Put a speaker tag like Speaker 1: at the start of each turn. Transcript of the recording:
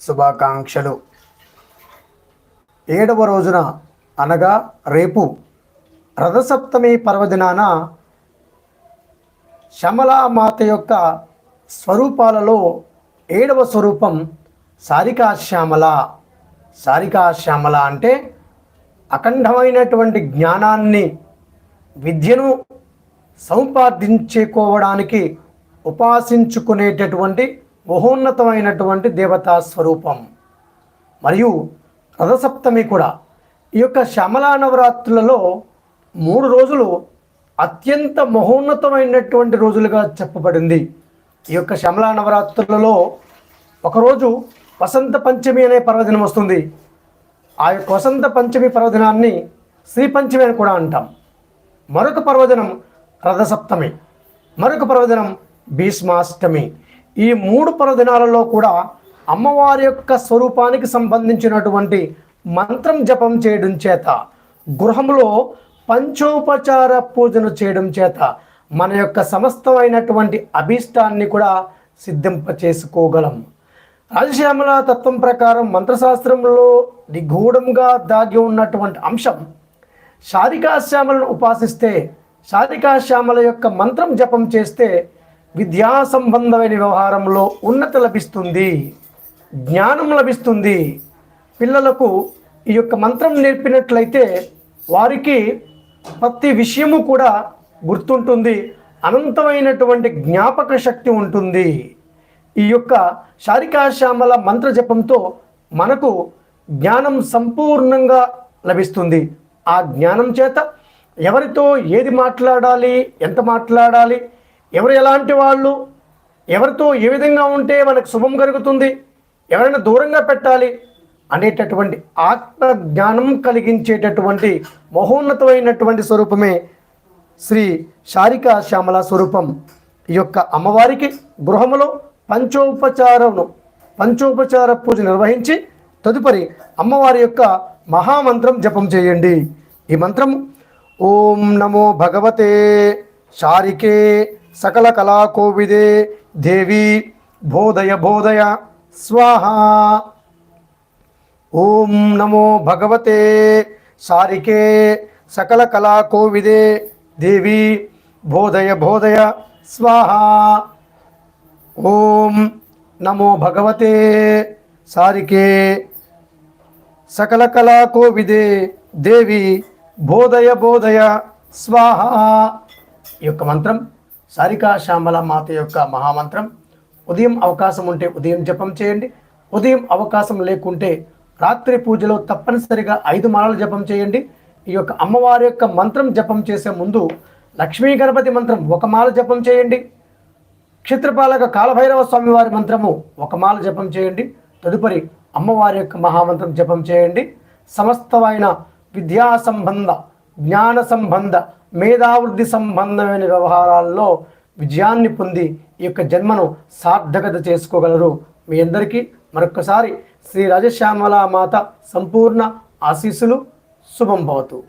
Speaker 1: శుభాకాంక్షలు. ఏడవ రోజున అనగా రేపు రథసప్తమి పర్వదినాన శమలామాత యొక్క స్వరూపాలలో ఏడవ స్వరూపం సారికాశ్యామల. సారికాశ్యామల అంటే అఖండమైనటువంటి జ్ఞానాన్ని విద్యను సంపాదించుకోవడానికి ఉపాసించుకునేటటువంటి మహోన్నతమైనటువంటి దేవతా స్వరూపం. మరియు రథసప్తమి కూడా ఈ యొక్క శ్యామలా నవరాత్రులలో మూడు రోజులు అత్యంత మహోన్నతమైనటువంటి రోజులుగా చెప్పబడింది. ఈ యొక్క శ్యామలా నవరాత్రులలో ఒకరోజు వసంత పంచమి అనే పర్వదినం వస్తుంది. ఆ యొక్క వసంత పంచమి పర్వదినాన్ని శ్రీ పంచమి అని కూడా అంటాం. మరొక పర్వదినం రథసప్తమి. మరొక పర్వదినం భీష్మాష్టమి. ఈ మూడు పర్వదినాలలో కూడా అమ్మవారి యొక్క స్వరూపానికి సంబంధించినటువంటి మంత్రం జపం చేయడం చేత గృహంలో పంచోపచార పూజను చేయడం చేత మన యొక్క సమస్తమైనటువంటి అభీష్టాన్ని కూడా సిద్ధింప చేసుకోగలం రాజశ్యామల తత్వం ప్రకారం మంత్రశాస్త్రంలో నిగూఢంగా దాగి ఉన్నటువంటి అంశం శారికాశ్యామలను ఉపాసిస్తే శారికాశ్యామల యొక్క మంత్రం జపం చేస్తే విద్యా సంబంధమైన వ్యవహారంలో ఉన్నతి లభిస్తుంది జ్ఞానం లభిస్తుంది. పిల్లలకు ఈ యొక్క మంత్రం నేర్పినట్లయితే వారికి ప్రతి విషయము కూడా గుర్తుంటుంది అనంతమైనటువంటి జ్ఞాపక శక్తి ఉంటుంది. ఈ యొక్క శారికాశ్యామల మంత్ర జపంతో మనకు జ్ఞానం సంపూర్ణంగా లభిస్తుంది. ఆ జ్ఞానం చేత ఎవరితో ఏది మాట్లాడాలి ఎంత మాట్లాడాలి ఎవరు ఎలాంటి వాళ్ళు? ఎవరితో ఏ విధంగా ఉంటే మనకు శుభం కలుగుతుంది? ఎవరైనా దూరంగా పెట్టాలి అనేటటువంటి ఆత్మ జ్ఞానం కలిగించేటటువంటి మహోన్నతమైనటువంటి స్వరూపమే శ్రీ శారికా శ్యామల స్వరూపం. ఈ యొక్క అమ్మవారికి గృహములో పంచోపచారమును పంచోపచార పూజ నిర్వహించి తదుపరి అమ్మవారి యొక్క మహామంత్రం జపం చేయండి. ఈ మంత్రం ఓం నమో భగవతే శారికే సకల కళాకోవిదే దేవి బోధయ బోధయ స్వాహ ఓం నమో భగవతే సారికే సకల కళాకోవిదే దేవి బోధయ బోధయ స్వాహ ఓం నమో భగవతే సారికే సకల కళాకోవిదే దేవి బోధయ బోధయ స్వాహ ఈ యొక్క మంత్రం సారికా శ్యామల మాత యొక్క మహామంత్రం. ఉదయం అవకాశం ఉంటే ఉదయం జపం చేయండి. ఉదయం అవకాశం లేకుంటే రాత్రి పూజలో తప్పనిసరిగా ఐదు మాలలు జపం చేయండి. ఈ యొక్క అమ్మవారి యొక్క మంత్రం జపం చేసే ముందు లక్ష్మీ గణపతి మంత్రం ఒక మాల జపం చేయండి. క్షేత్రపాలక కాలభైరవ స్వామివారి మంత్రము ఒక మాల జపం చేయండి. తదుపరి అమ్మవారి యొక్క మహామంత్రం జపం చేయండి. సమస్తమైన విద్యా సంబంధ జ్ఞాన సంబంధ మేధావృద్ధి సంబంధమైన వ్యవహారాల్లో విజయాన్ని పొంది ఈ యొక్క జన్మను సార్థకత చేసుకోగలరు. మీ అందరికీ మరొక్కసారి శ్రీ రాజశ్యామల మాత సంపూర్ణ ఆశీస్సులు. శుభం భవతు.